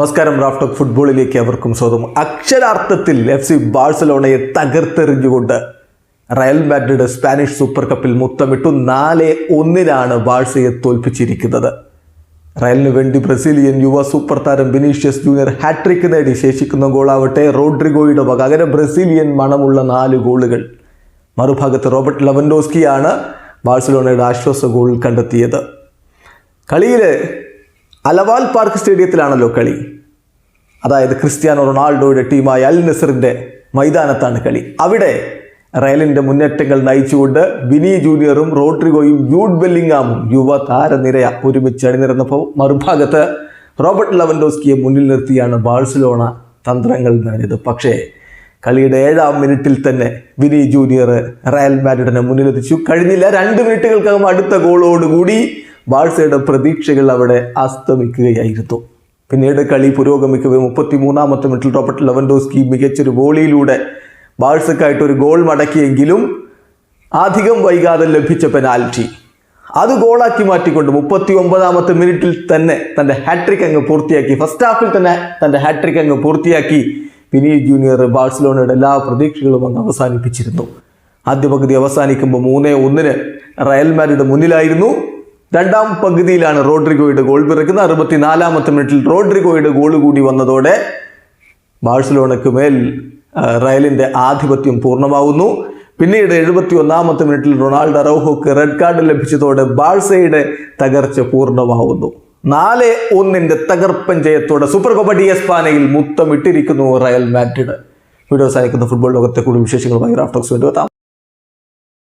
നമസ്കാരം റാഫ്ടോക്ക് ഫുട്ബോളിലേക്ക് അവർക്കും സ്വാഗതം. അക്ഷരാർത്ഥത്തിൽ എഫ് സി ബാഴ്സലോണയെ തകർത്തെറിഞ്ഞുകൊണ്ട് റയൽ മാഡ്രിഡ് സ്പാനിഷ് സൂപ്പർ കപ്പിൽ മുത്തമിട്ടു. നാല് ഒന്നിനാണ് ബാഴ്സയെ തോൽപ്പിച്ചിരിക്കുന്നത്. റയലിന് വേണ്ടി ബ്രസീലിയൻ യുവ സൂപ്പർ താരം ബിനീഷ്യസ് ജൂനിയർ ഹാട്രിക് നേടി. ശേഷിക്കുന്ന ഗോളാവട്ടെ റോഡ്രിഗോയുടെ വക അങ്ങനെ ബ്രസീലിയൻ മണമുള്ള നാല് ഗോളുകൾ. മറുഭാഗത്ത് റോബർട്ട് ലവൻഡോസ്കിയാണ് ബാഴ്സലോണയുടെ ആശ്വാസ ഗോൾ കണ്ടെത്തിയത്. കളിയിൽ അലവാൽ പാർക്ക് സ്റ്റേഡിയത്തിലാണല്ലോ കളി. അതായത് ക്രിസ്ത്യാനോ റൊണാൾഡോയുടെ ടീമായ അൽ നസറിന്റെ മൈതാനത്താണ് കളി. അവിടെ റയലിന്റെ മുന്നേറ്റങ്ങൾ നയിച്ചുകൊണ്ട് വിനി ജൂനിയറും റോഡ്രിഗോയും ജൂഡ് ബെല്ലിങ്ങാമും യുവ താരനിരയ ഒരുമിച്ച് അണിനിരന്നപ്പോൾ മറുഭാഗത്ത് റോബർട്ട് ലവൻഡോസ്കിയെ മുന്നിൽ നിർത്തിയാണ് ബാഴ്സലോണ തന്ത്രങ്ങൾ നിറഞ്ഞത് പക്ഷേ കളിയുടെ ഏഴാം മിനിറ്റിൽ തന്നെ വിനി ജൂനിയർ റയൽ മാഡ്രിഡിനെ മുന്നിലെത്തിച്ചു. കഴിഞ്ഞില്ല രണ്ട് മിനിറ്റുകൾക്കകം അടുത്ത ഗോളോടുകൂടി ബാഴ്സയുടെ പ്രതീക്ഷകൾ അവിടെ അസ്തമിക്കുകയായിരുന്നു. പിന്നീട് കളി പുരോഗമിക്കവേ മുപ്പത്തി മൂന്നാമത്തെ മിനിറ്റിൽ റോബർട്ട് ലെവൻഡോസ്കി മികച്ചൊരു വോളിയിലൂടെ ബാഴ്സക്കായിട്ട് ഒരു ഗോൾ മടക്കിയെങ്കിലും അധികം വൈകാതെ ലഭിച്ച പെനാൽറ്റി. അത് ഗോളാക്കി മാറ്റിക്കൊണ്ട് മുപ്പത്തി ഒമ്പതാമത്തെ മിനിറ്റിൽ തന്നെ തന്റെ ഹാട്രിക് അങ്ങ് പൂർത്തിയാക്കി. ഫസ്റ്റ് ഹാഫിൽ തന്നെ തന്റെ ഹാട്രിക് അങ്ങ് പൂർത്തിയാക്കി. വിനി ജൂനിയർ ബാഴ്സലോണയുടെ എല്ലാ പ്രതീക്ഷകളും അങ്ങ് അവസാനിപ്പിച്ചിരുന്നു. ആദ്യ പകുതി അവസാനിക്കുമ്പോൾ മൂന്നേ ഒന്നിന് റയൽ മാഡ്രിഡ് മുന്നിലായിരുന്നു. രണ്ടാം പകുതിയിലാണ് റോഡ്രിഗോയുടെ ഗോൾ പിറക്കുന്നത്. അറുപത്തിനാലാമത്തെ മിനിറ്റിൽ റോഡ്രിഗോയുടെ ഗോൾ കൂടി വന്നതോടെ ബാഴ്സലോണയ്ക്ക് മേൽ റയലിന്റെ ആധിപത്യം പൂർണമാവുന്നു. പിന്നീട് എഴുപത്തി ഒന്നാമത്തെ മിനിറ്റിൽ റൊണാൾഡോ അറോഹോക്ക് റെഡ് കാർഡ് ലഭിച്ചതോടെ ബാഴ്സയുടെ തകർച്ച പൂർണമാവുന്നു. നാല് ഒന്നിന്റെ തകർപ്പൻ ജയത്തോടെ സൂപ്പർ കബഡി എസ്പാനയിൽ മുത്തമിട്ടിരിക്കുന്നു റയൽ മാഡ്രിഡ്. വീഡിയോ സാധിക്കുന്ന ഫുട്ബോൾ ലോകത്തെ കൂടുതൽ വിശേഷങ്ങൾ എത്താം.